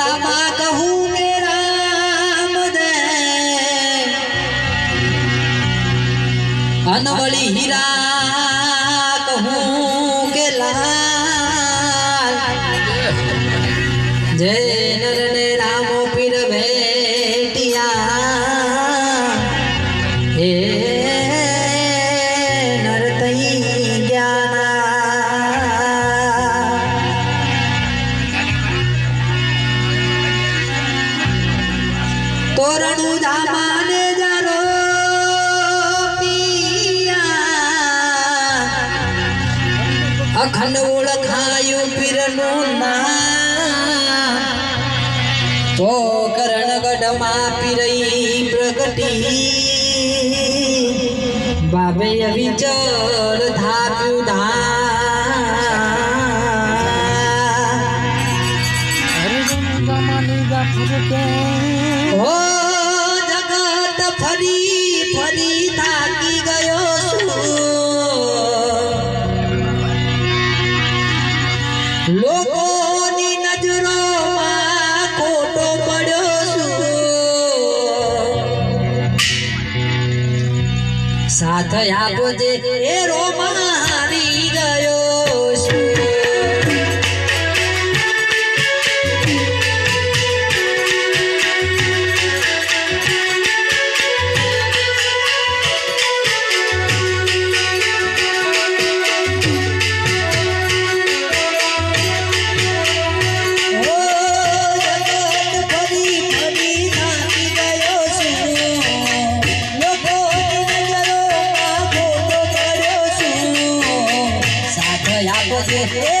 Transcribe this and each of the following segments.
રામા કહું ને રામ દે અનવળી હીરા કહું તોરણું ધામાને જારો અખંડ ઓળખાયું પીરનું ના તો કરણગઢમાં પીરઈ પ્રગટી. બાબે વિચળ થાપ્યું ધા હાથ આપજે એ રો મારી ગયો. yeah, yeah.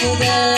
today.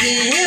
આપજે